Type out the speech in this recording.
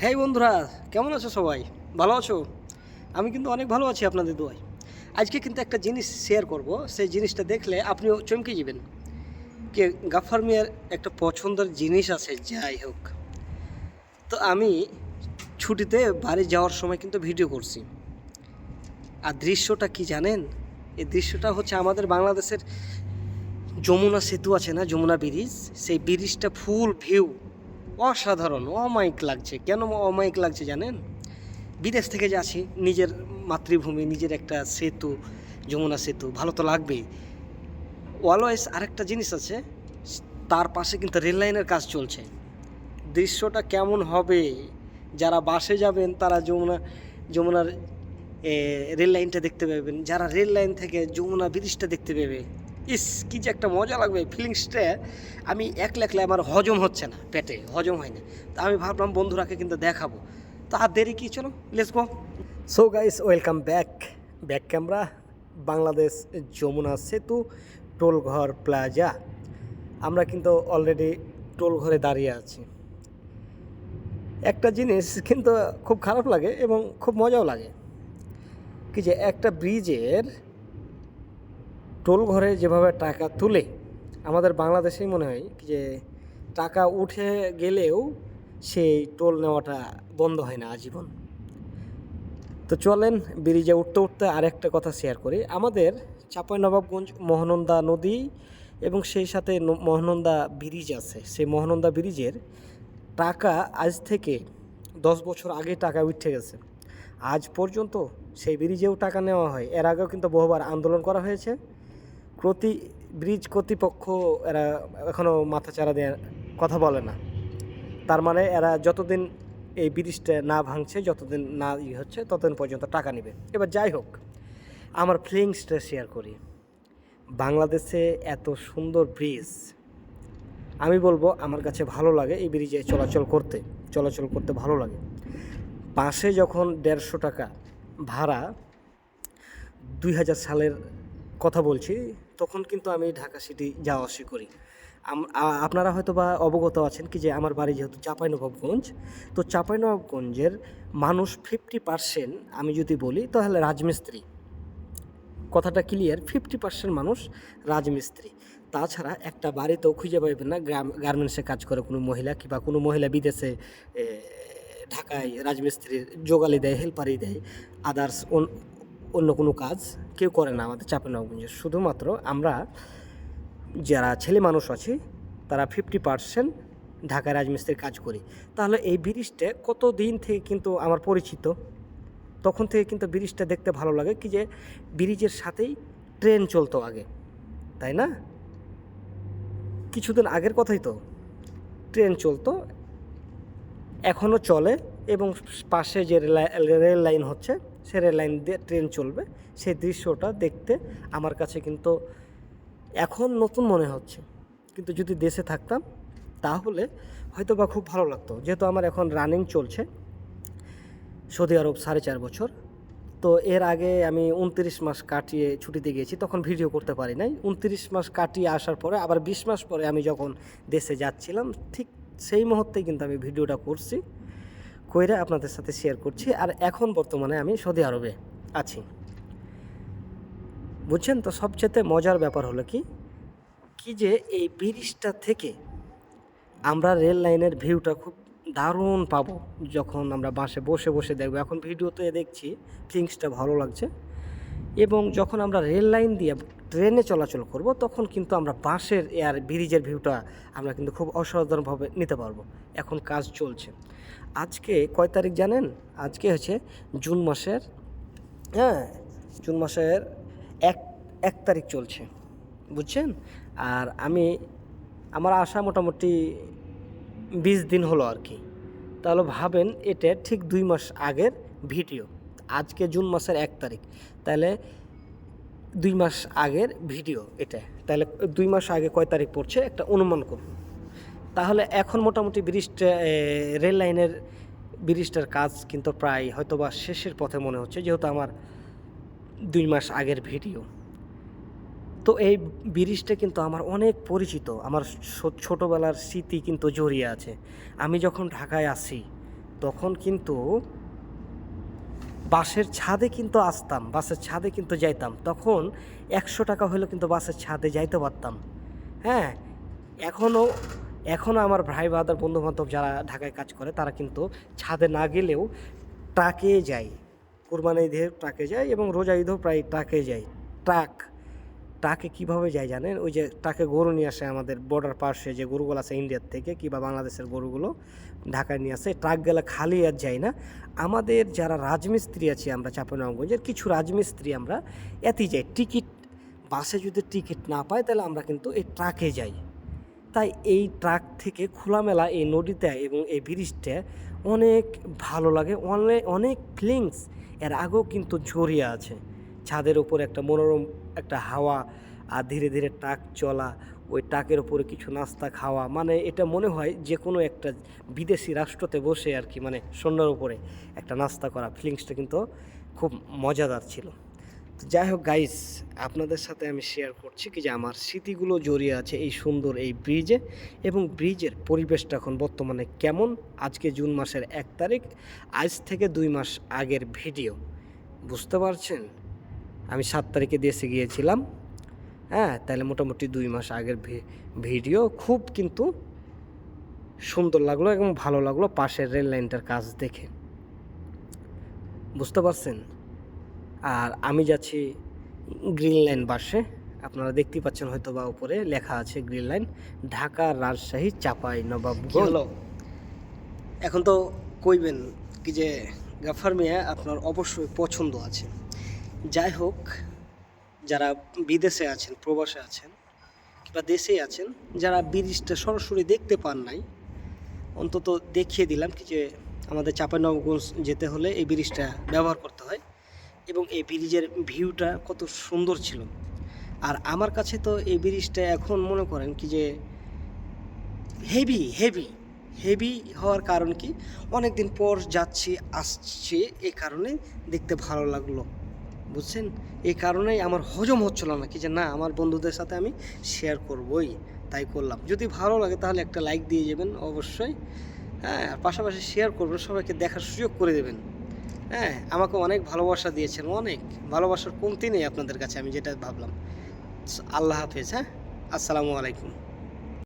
হ্যাঁ বন্ধুরা, কেমন আছো সবাই? ভালো আছো? আমি কিন্তু অনেক ভালো আছি আপনাদের দোয়ায়। আজকে কিন্তু একটা জিনিস শেয়ার করব। সেই জিনিসটা দেখলে আপনিও চমকে যাবেন। কে গাফার মিয়ার একটা পছন্দের জিনিস আছে, যাই হোক। তো আমি ছুটিতে বাড়ি যাওয়ার সময় কিন্তু ভিডিও করছি। আর দৃশ্যটা কি জানেন? এই দৃশ্যটা হচ্ছে আমাদের বাংলাদেশের যমুনা সেতু আছে না, যমুনা ব্রিজ সেই ব্রিজটা ফুল ভিউ অসাধারণ, অমায়িক লাগছে। কেন অমায়িক লাগছে জানেন? বিদেশ থেকে যাচ্ছি নিজের মাতৃভূমি, নিজের একটা সেতু, যমুনা সেতু, ভালো তো লাগবেই। অলওয়েজ আরেকটা জিনিস আছে, তার পাশে কিন্তু রেল লাইনের কাজ চলছে। দৃশ্যটা কেমন হবে? যারা বাসে যাবেন, তারা যমুনা, যমুনার রেল লাইনটা দেখতে পাবেন। যারা রেল লাইন থেকে যমুনা ব্রিজটা দেখতে পাবে ইস, কি যে একটা মজা লাগবে ফিলিংসটা আমি একলা একলা আমার হজম হচ্ছে না পেটে, হজম হয় না। তা আমি ভাবলাম বন্ধুরাকে কিন্তু দেখাবো। তো আর দেরি কী, চলো let's go so guys welcome back back camera Bangladesh Jamuna সেতু, টোলঘর প্লাজা। আমরা কিন্তু অলরেডি টোল ঘরে দাঁড়িয়ে আছি। একটা জিনিস কিন্তু খুব খারাপ লাগে এবং খুব মজাও লাগে। কি যে একটা ব্রিজের টোল ঘরে যেভাবে টাকা তুলে, আমাদের বাংলাদেশেই মনে হয় যে টাকা উঠে গেলেও সেই টোল নেওয়াটা বন্ধ হয় না আজীবন। তো চলেন ব্রিজে উঠতে উঠতে আরেকটা কথা শেয়ার করি। আমাদের চাঁপাইনবাবগঞ্জ মহানন্দা নদী এবং সেই সাথে মহানন্দা ব্রিজ আছে। সেই মহানন্দা ব্রিজের টাকা আজ থেকে দশ বছর আগে টাকা উঠে গেছে। আজ পর্যন্ত সেই ব্রিজেও টাকা নেওয়া হয়। এর আগেও কিন্তু বহুবার আন্দোলন করা হয়েছে। প্রতি ব্রিজ কর্তৃপক্ষ এরা এখনও মাথা চারা দেওয়ার কথা বলে না। তার মানে এরা যতদিন এই ব্রিজটা না ভাঙছে, যতদিন না ই হচ্ছে, ততদিন পর্যন্ত টাকা নেবে। এবার যাই হোক, আমার ফিলিংসটা শেয়ার করি। বাংলাদেশে এত সুন্দর ব্রিজ, আমি বলব আমার কাছে ভালো লাগে এই ব্রিজে চলাচল করতে চলাচল করতে ভালো লাগে। পাশে যখন দেড়শো টাকা ভাড়া, দুই হাজার সালের কথা বলছি তখন কিন্তু আমি ঢাকা সিটি যাওয়া আসি করি। আপনারা হয়তো বা অবগত আছেন কি যে আমার বাড়ি যেহেতু চাঁপাইনবাবগঞ্জ, তো চাঁপাইনবাবগঞ্জের মানুষ ফিফটি পার্সেন্ট আমি যদি বলি তাহলে রাজমিস্ত্রি। কথাটা ক্লিয়ার ফিফটি পার্সেন্ট মানুষ রাজমিস্ত্রি। তাছাড়া একটা বাড়িতেও খুঁজে পাবেন না, গ্রাম গার্মেন্টসে কাজ করে কোনো মহিলা কিংবা কোনো মহিলা বিদেশে ঢাকায় রাজমিস্ত্রির যোগালি দেয়, হেল্পারি দেয় আদার্স অন্য কোনো কাজ কেউ করে না আমাদের চাঁপাইনবাবগঞ্জে শুধুমাত্র আমরা যারা ছেলে মানুষ আছি, তারা ফিফটি পার্সেন্ট ঢাকায় রাজমিস্ত্রির কাজ করি। তাহলে এই ব্রিজটা কত দিন থেকে কিন্তু আমার পরিচিত? তখন থেকে কিন্তু ব্রিজটা দেখতে ভালো লাগে কি যে ব্রিজের সাথেই ট্রেন চলতো আগে, তাই না? কিছুদিন আগের কথাই তো, ট্রেন চলতো, এখনও চলে এবং পাশে যে রেল লাইন হচ্ছে সে রেল লাইন দিয়ে ট্রেন চলবে। সেই দৃশ্যটা দেখতে আমার কাছে কিন্তু এখন নতুন মনে হচ্ছে। কিন্তু যদি দেশে থাকতাম, তাহলে হয়তো বা খুব ভালো লাগতো। যেহেতু আমার এখন রানিং চলছে, সৌদি আরব সাড়ে চার বছর। তো এর আগে আমি উনত্রিশ মাস কাটিয়ে ছুটিতে গিয়েছি, তখন ভিডিও করতে পারি নাই। উনত্রিশ মাস কাটিয়ে আসার পরে, আবার বিশ মাস পরে আমি যখন দেশে যাচ্ছিলাম, ঠিক সেই মুহূর্তে কিন্তু আমি ভিডিওটা করছি। কইরা আপনাদের সাথে শেয়ার করছি। আর এখন বর্তমানে আমি সৌদি আরবে আছি। বুঝছেন তো, সবচেয়ে মজার ব্যাপার হলো কি? কি যে এই ব্রিজটা থেকে আমরা রেল লাইনের ভিউটা খুব দারুণ পাবো, যখন আমরা বাসে বসে বসে দেখব। এখন ভিডিওতে দেখছি ফিলিংসটা ভালো লাগছে। এবং যখন আমরা রেল লাইন দিয়ে ট্রেনে চলাচল করব, তখন কিন্তু আমরা বাসের এয়ার ব্রিজের ভিউটা আমরা কিন্তু খুব অসাধারণভাবে নিতে পারব। এখন কাজ চলছে। আজকে কয় তারিখ জানেন? আজকে হচ্ছে জুন মাসের হ্যাঁ জুন মাসের এক এক তারিখ চলছে, বুঝছেন? আর আমি, আমার আসা মোটামুটি বিশ দিন হলো আর কি। তাহলে ভাবেন, এটা ঠিক দুই মাস আগের ভিডিও। আজকে জুন মাসের এক তারিখ। তাহলে দুই মাস আগের ভিডিও এটা। তাহলে দুই মাস আগে কয় তারিখ পড়ছে? একটা অনুমান করুন। তাহলে এখন মোটামুটি ব্রিজটা রেল লাইনের ব্রিজটার কাজ কিন্তু প্রায় হয়তো বা শেষের পথে মনে হচ্ছে, যেহেতু আমার দুই মাস আগের ভিডিও। তো এই ব্রিজটা কিন্তু আমার অনেক পরিচিত। আমার ছোটোবেলার স্মৃতি কিন্তু জড়িয়ে আছে। আমি যখন ঢাকায় আসি, তখন কিন্তু বাসের ছাদে কিন্তু আসতাম, বাসের ছাদে কিন্তু যাইতাম। তখন একশো টাকা হলেও কিন্তু বাসের ছাদে যাইতে পারতাম। হ্যাঁ এখনও এখনও আমার ভাই বাদার বন্ধু বান্ধব যারা ঢাকায় কাজ করে, তারা কিন্তু ছাদে না গেলেও ট্রাকে যায় কোরবানি ঈদে ট্রাকে যায় এবং রোজা ঈদেও প্রায় ট্রাকে যায় ট্রাক। ট্রাকে কীভাবে যায় জানেন? ওই যে ট্রাকে গরু নিয়ে আসে আমাদের বর্ডার পাশে যে গরুগুলো আছে ইন্ডিয়ার থেকে, কিংবা বাংলাদেশের গরুগুলো ঢাকায় নিয়ে আসে ট্রাক গেলে খালি আর যায় না। আমাদের যারা রাজমিস্ত্রি আছি আমরা চাপানগঞ্জের কিছু রাজমিস্ত্রি আমরা এতেই যাই। টিকিট বাসে যদি টিকিট না পাই তাহলে আমরা কিন্তু এই ট্রাকে যাই। তাই এই ট্রাক থেকে খোলামেলা এই নদীতে এবং এই ব্রিজটা অনেক ভালো লাগে। অনেক অনেক ফিলিংস এর আগেও কিন্তু জড়িয়ে আছে। ছাদের উপর একটা মনোরম একটা হাওয়া আর ধীরে ধীরে টাক চলা, ওই টাকের ওপরে কিছু নাস্তা খাওয়া মানে এটা মনে হয় যে কোনো একটা বিদেশি রাষ্ট্রতে বসে আর কি মানে সন্ধ্যার উপরে একটা নাস্তা করা। ফিলিংসটা কিন্তু খুব মজাদার ছিল। তো যাই হোক গাইস আপনাদের সাথে আমি শেয়ার করছি কি যে আমার স্মৃতিগুলো জড়িয়ে আছে এই সুন্দর এই ব্রিজে এবং ব্রিজের পরিবেশটা এখন বর্তমানে কেমন? আজকে জুন মাসের এক তারিখ, আজ থেকে দুই মাস আগের ভিডিও বুঝতে পারছেন? আমি সাত তারিখে দেশে গিয়েছিলাম। হ্যাঁ তাহলে মোটামুটি দুই মাস আগের ভিডিও। খুব কিন্তু সুন্দর লাগল এবং ভালো লাগল পাশের রেল লাইনটার কাজ দেখে। বুঝতে পারছেন? আর আমি যাচ্ছি গ্রিন লাইন বাসে আপনারা দেখতেই পাচ্ছেন হয়তো বা উপরে লেখা আছে গ্রিন লাইন, ঢাকা, রাজশাহী, চাপাই, নবাবগঞ্জ। এখন তো কইবেন কি যে গাফার মিয়া আপনার অবশ্যই পছন্দ আছে। যাই হোক, যারা বিদেশে আছেন, প্রবাসে আছেন, কিংবা দেশে আছেন, যারা ব্রিজটা সরাসরি দেখতে পান নাই, অন্তত দেখিয়ে দিলাম কি যে আমাদের চাঁপাইনবাবগঞ্জ যেতে হলে এই ব্রিজটা ব্যবহার করতে হয় এবং এই ব্রিজের ভিউটা কত সুন্দর ছিল। আর আমার কাছে তো এই ব্রিজটা এখন মনে করেন কি যে হেভি হেভি হেভি হওয়ার কারণ কি? অনেক দিন পর যাচ্ছি, আসছি এই কারণে দেখতে ভালো লাগল। বুঝছেন? এই কারণেই আমার হজম হচ্ছিল না, কি যে না, আমার বন্ধুদের সাথে আমি শেয়ার করবই, তাই করলাম। যদি ভালো লাগে তাহলে একটা লাইক দিয়ে যাবেন, অবশ্যই। হ্যাঁ আর পাশাপাশি শেয়ার করবেন, সবাইকে দেখার সুযোগ করে দেবেন। হ্যাঁ আমাকে অনেক ভালোবাসা দিয়েছেন, অনেক। ভালোবাসার কমতি নেই আপনাদের কাছে, আমি যেটা ভাবলাম। আল্লাহ হাফেজ হ্যাঁ? আসসালামু আলাইকুম।